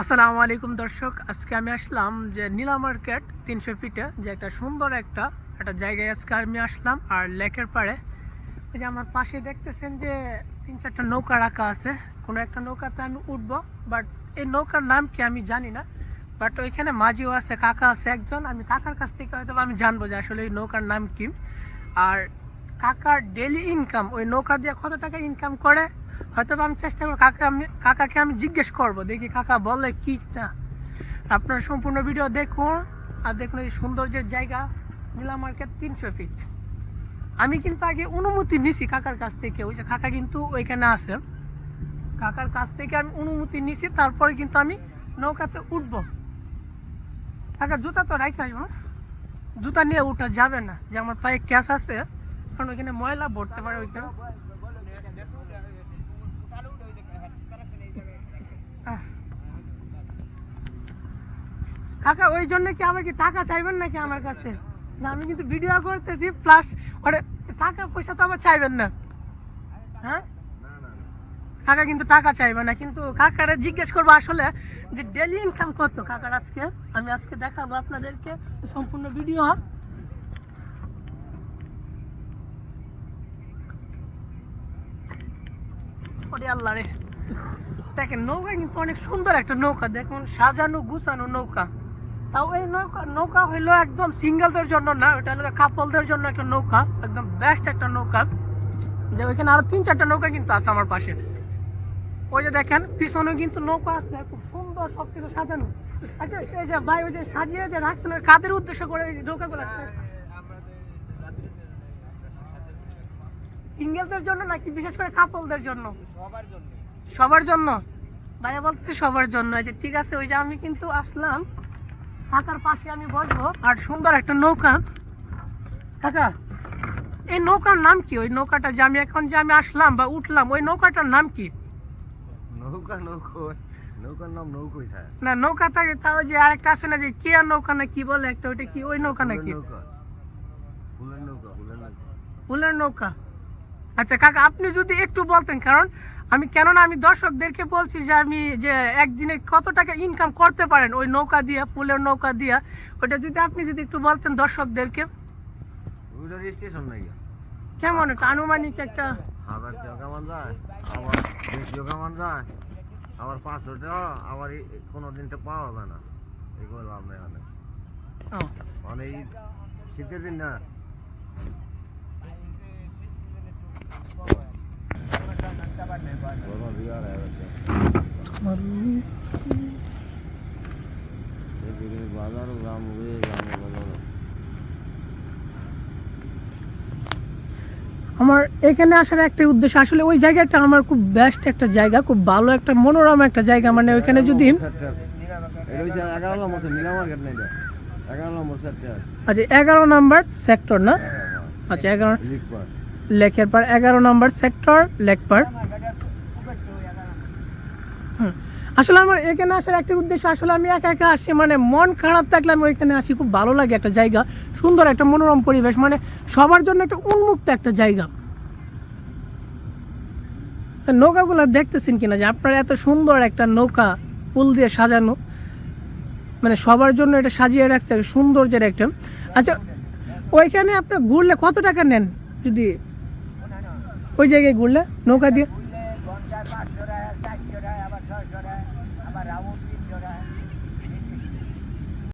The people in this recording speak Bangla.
আসসালামু আলাইকুম দর্শক, আজকে আমি আসলাম যে নীলা মার্কেট তিনশো ফিটে, যে একটা সুন্দর একটা একটা জায়গায় আজকে আমি আসলাম আর লেকের পাড়ে। এই যে আমার পাশে দেখতেছেন যে তিন চারটা নৌকা রাখা আছে। কোনো একটা নৌকাতে আমি উঠবো বাট এই নৌকার নাম কি আমি জানি না বাট ওইখানে মাঝিও আছে, কাকা আছে একজন। আমি কাকার কাছ থেকে হয়তো আমি জানব যে আসলে ওই নৌকার নাম কি। আর কাকার ডেলি ইনকাম ওই নৌকা দিয়ে কত টাকা ইনকাম করে? হয়তো আমি চেষ্টা করব কাকা আমি, কাকাকে আমি জিজ্ঞেস করব, দেখি কাকা বলে কি না। আপনারা সম্পূর্ণ ভিডিও দেখুন, আর দেখুন এই সৌন্দর্যের জায়গা, নীলা মার্কেট তিনশো ফিট আমি কিন্তু আগে অনুমতি নিছি কাকার কাছ থেকে, ওই যে কাকা কিন্তু ওইখানে আছে। কাকার কাছ থেকে আমি অনুমতি নিছি, তারপরে কিন্তু আমি নৌকাতে উঠবো। কাকা, জুতা তো রাখি আসব জুতা নিয়ে উঠা যাবে না, যে আমার পায়ে ক্যাশ আছে, কারণ ওইখানে ময়লা ভরতে পারে ওইখানে। কাকা, ওই জন্য কি আমার কি টাকা চাইবেন নাকি আমার কাছে? না, আমি কিন্তু ভিডিও করতেছি প্লাস ওরে টাকা, পয়সা তো আমার চাইবেন না। হ্যাঁ? কাকা কিন্তু টাকা চাইবে না, কিন্তু কাকারে জিজ্ঞেস করব আসলে যে ডেলি ইনকাম কত? কাকার আজকে, আমি আজকে দেখাবো আপনাদেরকে সম্পূর্ণ ভিডিও ওরে আল্লাহ রে। দেখেন, নৌকা কিন্তু অনেক সুন্দর একটা নৌকা, দেখুন, সাজানো, গুছানো নৌকা। তাও এই নৌকা নৌকা হইল একদম সিঙ্গেলদের জন্য না ওটা হলো কাপলদের জন্য একটা নৌকা একদম বেস্ট একটা নৌকা। যে ওইখানে আরও তিন চারটা নৌকা কিন্তু আছে আমার পাশে। ওই যে দেখেন পিছনে কিন্তু নৌকা আছে খুব সুন্দর সবকিছু সাজানো। আচ্ছা এই যে ভাই ওই যে সাজিয়ে যে রাখছেন কাদের উদ্দেশ্য করে এই নৌকাগুলো আছে? সিঙ্গেলদের জন্য নাকি বিশেষ করে কাপলদের জন্য? সবার জন্য। সবার জন্য? ভাইয়া বলতেছে সবার জন্য। আচ্ছা ঠিক আছে ওই যে আমি কিন্তু আসলাম। কাকার পাশে আমি বসবো। আর সুন্দর একটা নৌকা। কাকা এই নৌকার নাম কি? ওই নৌকাটা যে আমি এখন যে আমি আসলাম বা উঠলাম ওই নৌকাটার নাম কি? নৌকা নৌকো নৌকার নাম নৌকোই থাকে। না নৌকা থাকে তাও যে আরেকটা আছে না যে কি আর নৌকা না কি বলে একটা ওইটা কি? ওই নৌকা নাকি? নৌকা। নৌকা ফুলের নৌকা। ফুলের নৌকা। আচ্ছা কাকা আপনি যদি একটু বলতেন কারণ আমি কেননা আমি দর্শকদেরকে বলছি যে আমি যে একদিনে কত টাকা ইনকাম করতে পারেন ওই নৌকা দিয়ে পুলের নৌকা দিয়ে ওটা যদি আপনি যদি একটু বলতেন দর্শকদেরকে। কেমন একটা আনুমানিক একটা হাজার টাকা কামান যায়? আবার দেড়শো কামান যায়? আবার পাঁচশো টাকা আবার কোনো দিনটা পাওয়া যায় না। এগুলো লাভ নেই অনেক। ও, মানে শীতের দিন না হয়ে গ্রাম হয়ে গ্রাম আমার এখানে আসার একটা উদ্দেশ্য আসলে ওই জায়গাটা আমার খুব বেস্ট একটা জায়গা খুব ভালো একটা মনোরম একটা জায়গা। মানে ওইখানে যদি না এটা এগারো নম্বর সেক্টর আচ্ছা এগারো নাম্বার সেক্টর না আচ্ছা এগারো লেকের পার এগারো নম্বর সেক্টর লেকপার আসলে আমার এখানে আসার একটা উদ্দেশ্য, আসলে আমি একা একা আসি মানে মন খারাপ থাকলে আমি ওইখানে আসি, খুব ভালো লাগে একটা জায়গা, সুন্দর একটা মনোরম পরিবেশ মানে সবার জন্য একটা উন্মুক্ত একটা জায়গা। নৌকাগুলো দেখতেছেন কিনা যে আপনার এত সুন্দর একটা নৌকা, ফুল দিয়ে সাজানো মানে সবার জন্য এটা সাজিয়ে রাখতে হবে, সৌন্দর্যের একটা। আচ্ছা ওইখানে আপনি ঘুরলে কত টাকা নেন? যদি ওই জায়গায় ঘুরলে, নৌকা দিয়ে?